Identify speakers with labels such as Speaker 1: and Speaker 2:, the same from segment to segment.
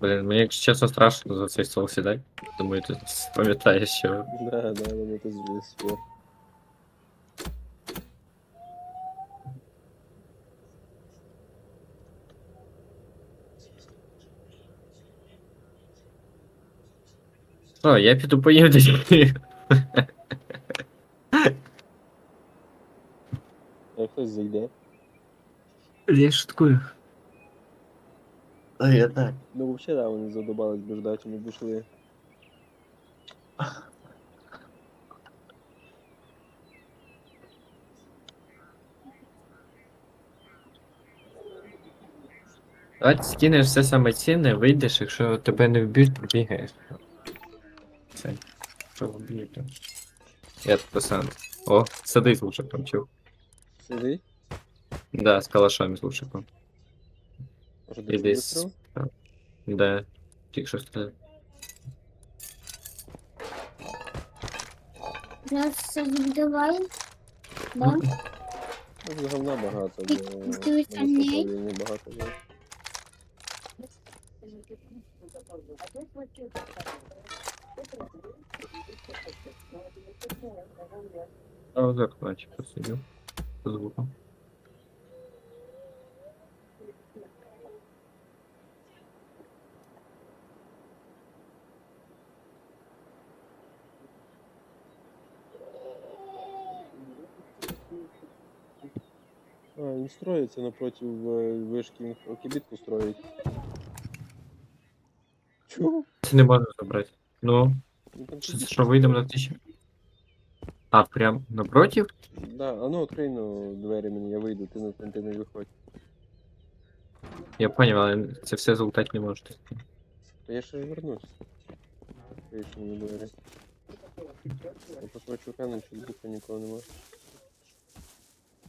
Speaker 1: Блін, мені якщо чесно страшно за цей стол сідати. Думаю, ти пам'ятаєш, що.
Speaker 2: Да, да, воно тут звісно.
Speaker 1: О, я піду поїм десь.
Speaker 2: А хтось зайде.
Speaker 1: Я шуткую. А я так.
Speaker 2: Ну взагалі, да, вони задобались би ждати, ми б ушли.
Speaker 1: Давай скинеш все саме цінне, вийдеш, якщо тебе не вб'ють, пробігаєш. Це. Що вб'ють? Я тут пацан. О, садись лучше там чув.
Speaker 2: Сиди.
Speaker 1: Да, з калашом з лучиком.
Speaker 2: Може
Speaker 1: І
Speaker 2: десь
Speaker 1: десь.
Speaker 2: вистріл?
Speaker 1: Да. Тільки що сказав.
Speaker 3: Нас все забиває. Да?
Speaker 1: Мгм.
Speaker 2: Ну, з говна багато,
Speaker 3: Ти-
Speaker 2: бо
Speaker 3: ти
Speaker 2: на
Speaker 3: остальний?
Speaker 2: не багато. Да.
Speaker 1: А вот так, значит, посидел.
Speaker 2: А, він строїться напротив е, вишки, він кибітку строїть. Чого?
Speaker 1: Це не можна забрати. Ну,
Speaker 2: там
Speaker 1: що, що вийдемо на тисячу? А, прям напротив?
Speaker 2: Да, а ну відкрий ну, двері мені, я вийду, ти, не- ти не виходь.
Speaker 1: Я понял, але це все залутати не можете.
Speaker 2: Та я ще ж вернусь. Відкриєш мені двері. Я посмотрю камінь, що дупа нікого нема.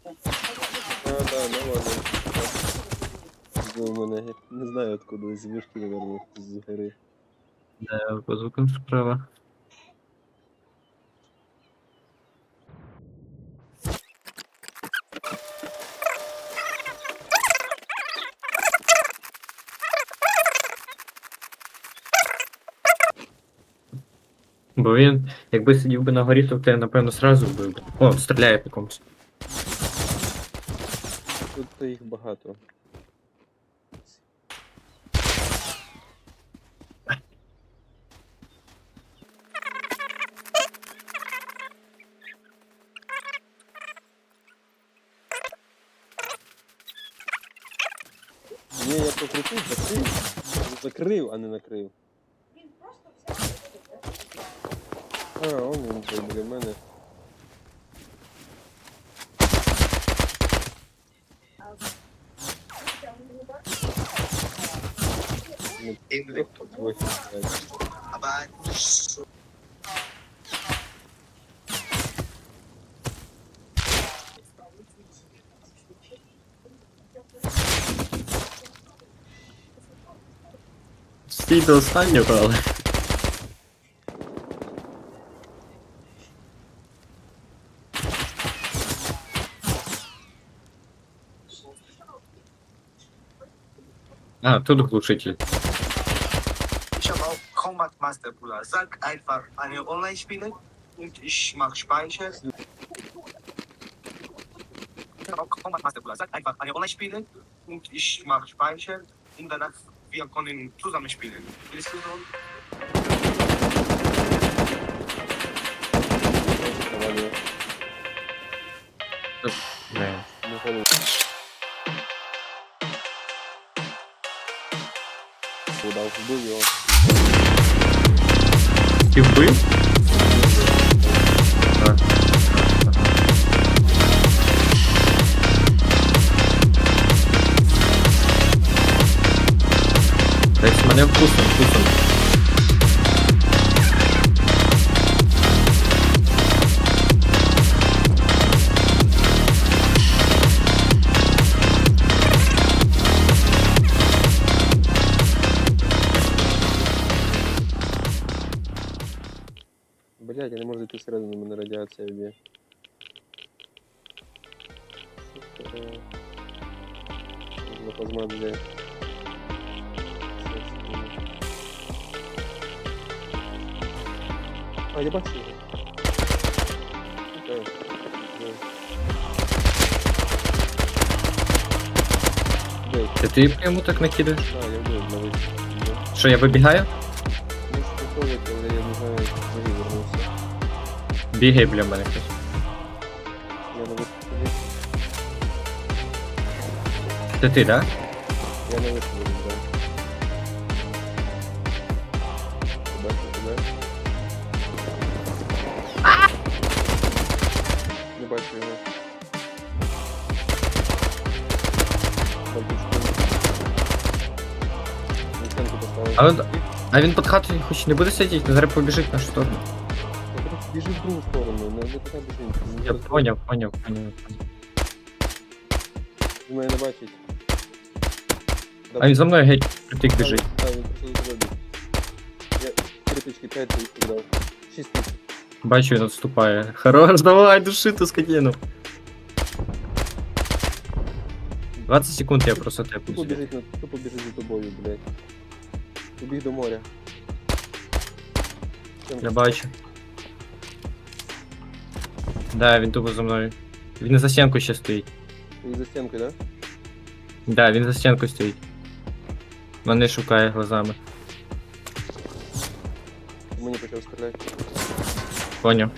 Speaker 2: А, да, ладно. З мене, не знаю откуда, з вишки, наверное, з гори.
Speaker 1: Да, по звукам справа. Бо він, якби сидів би на горі, то тебе, напевно, сразу би. О, стріляє по комусь.
Speaker 2: Тут їх багато. Ні, я покрутив, закрив. Закрив, а не накрив. Він просто взяв. А, он він біля мене.
Speaker 1: Стій до останнього, але. А, тут глушитель.
Speaker 4: Master, Bruder. Sag einfach eine Online-Spiele und ich mach Speicher. Komm, Master, Bruder. Sag einfach eine Online-Spiele und ich mach Speicher und danach wir können zusammen spielen. Willst du so?
Speaker 2: Ja. Oder auf Bullion.
Speaker 1: Ти вбив? А. Десь мене вкусом,
Speaker 2: Блять, они может можу сразу на радиации радіація вб'є. А, я бачу його.
Speaker 1: Це ти прямо так накидаєш?
Speaker 2: А, я вбив, навіть.
Speaker 1: Що, я вибігаю?
Speaker 2: Ну, спокійно, але я не знаю, як
Speaker 1: Бігай біля мене хтось.
Speaker 2: Я на виході.
Speaker 1: Це ти, да?
Speaker 2: Я на да. Тебе. Не бачу його. Бабушку. Ніченко поставив.
Speaker 1: А він, а він під хатою хоч не буде сидіти, зараз побіжить в нашу сторону.
Speaker 2: Я просто біжи в другу сторону, не, не туди біжи.
Speaker 1: Я поняв, поняв, поняв.
Speaker 2: Він мене не бачить. Да,
Speaker 1: А він за мною геть притик біжить.
Speaker 2: Так, він просто за тобою біг. Я 3 тички, 5 тички дав. 6 тичок.
Speaker 1: Бачу, він відступає. Хорош, давай, души ту скотину. 20 секунд я просто
Speaker 2: Тупо
Speaker 1: тепну.
Speaker 2: біжить, на, тупо біжить за тобою, блядь. Побіг до моря. Чим
Speaker 1: Я бачу. Да, він тупо за мною. Він за стінку ще стоїть.
Speaker 2: Він за стінкою, да?
Speaker 1: Да, він за стінкою стоїть. Мене шукає глазами.
Speaker 2: Мені почав стріляти.
Speaker 1: Поняв.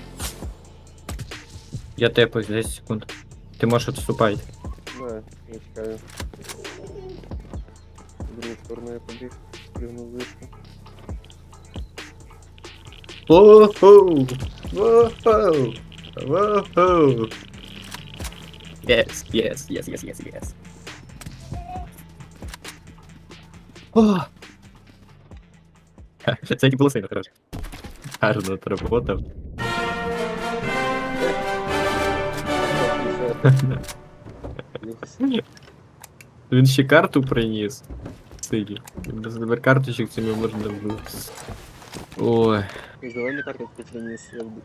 Speaker 1: Я тепаюсь 10 секунд. Ти можеш відступати.
Speaker 2: Да, я чекаю. В другу сторону я побіг. Пригнув вишку.
Speaker 1: Воу! Воу! Воу! Yes, yes, yes, yes, yes, yes. О! Це не було сильно хорошо. Гарно отработав. Він ще карту приніс. Силі. Без тепер карточок цими можна було. Ой.
Speaker 2: Зелені карти приніс, я вбив.